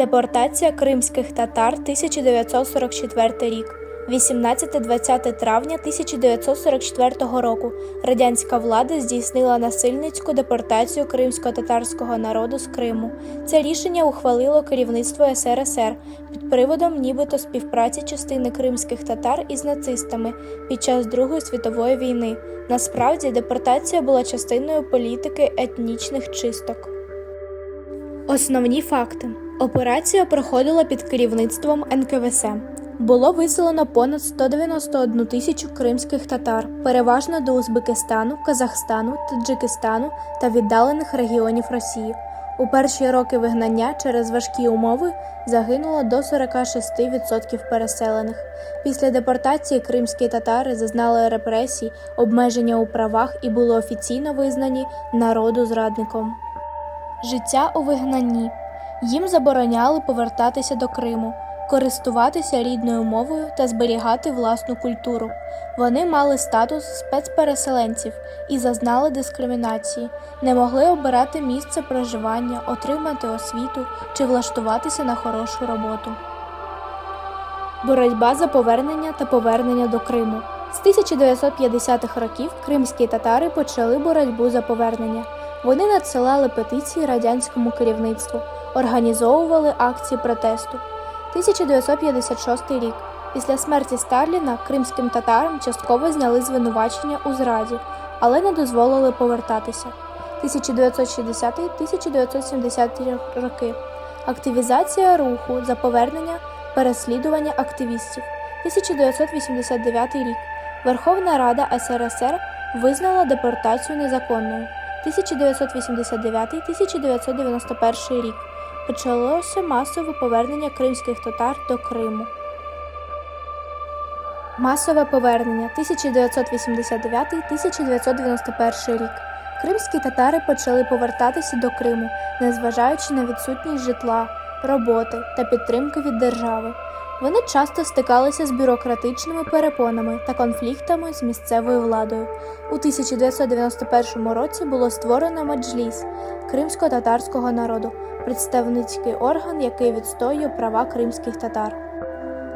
Депортація кримських татар 1944 рік. 18-20 травня 1944 року радянська влада здійснила насильницьку депортацію кримсько-татарського народу з Криму. Це рішення ухвалило керівництво СРСР під приводом нібито співпраці частини кримських татар із нацистами під час Другої світової війни. Насправді депортація була частиною політики етнічних чисток. Основні факти: операція проходила під керівництвом НКВС. Було виселено понад 191 тисячу кримських татар, переважно до Узбекистану, Казахстану, Таджикистану та віддалених регіонів Росії. У перші роки вигнання через важкі умови загинуло до 46% переселених. Після депортації кримські татари зазнали репресій, обмеження у правах і були офіційно визнані народу зрадником. Життя у вигнанні. Їм забороняли повертатися до Криму, користуватися рідною мовою та зберігати власну культуру. Вони мали статус спецпереселенців і зазнали дискримінації, не могли обирати місце проживання, отримати освіту чи влаштуватися на хорошу роботу. Боротьба за повернення та повернення до Криму. З 1950-х років кримські татари почали боротьбу за повернення. Вони надсилали петиції радянському керівництву, організовували акції протесту. 1956 рік. Після смерті Сталіна кримським татарам частково зняли звинувачення у зраді, але не дозволили повертатися. 1960-1970 роки. Активізація руху за повернення переслідування активістів. 1989 рік. Верховна Рада СРСР визнала депортацію незаконною. 1989-1991 рік. Почалося масове повернення кримських татар до Криму. Масове повернення 1989-1991 рік. Кримські татари почали повертатися до Криму, незважаючи на відсутність житла, роботи та підтримки від держави. Вони часто стикалися з бюрократичними перепонами та конфліктами з місцевою владою. У 1991 році було створено меджліс кримсько-татарського народу, представницький орган, який відстоює права кримських татар.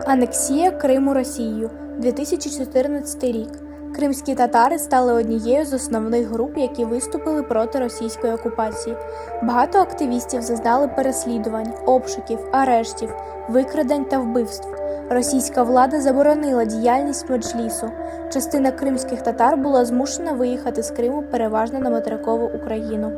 Анексія Криму Росією 2014 рік. Кримські татари стали однією з основних груп, які виступили проти російської окупації. Багато активістів зазнали переслідувань, обшуків, арештів, викрадень та вбивств. Російська влада заборонила діяльність меджлісу. Частина кримських татар була змушена виїхати з Криму переважно на материкову Україну.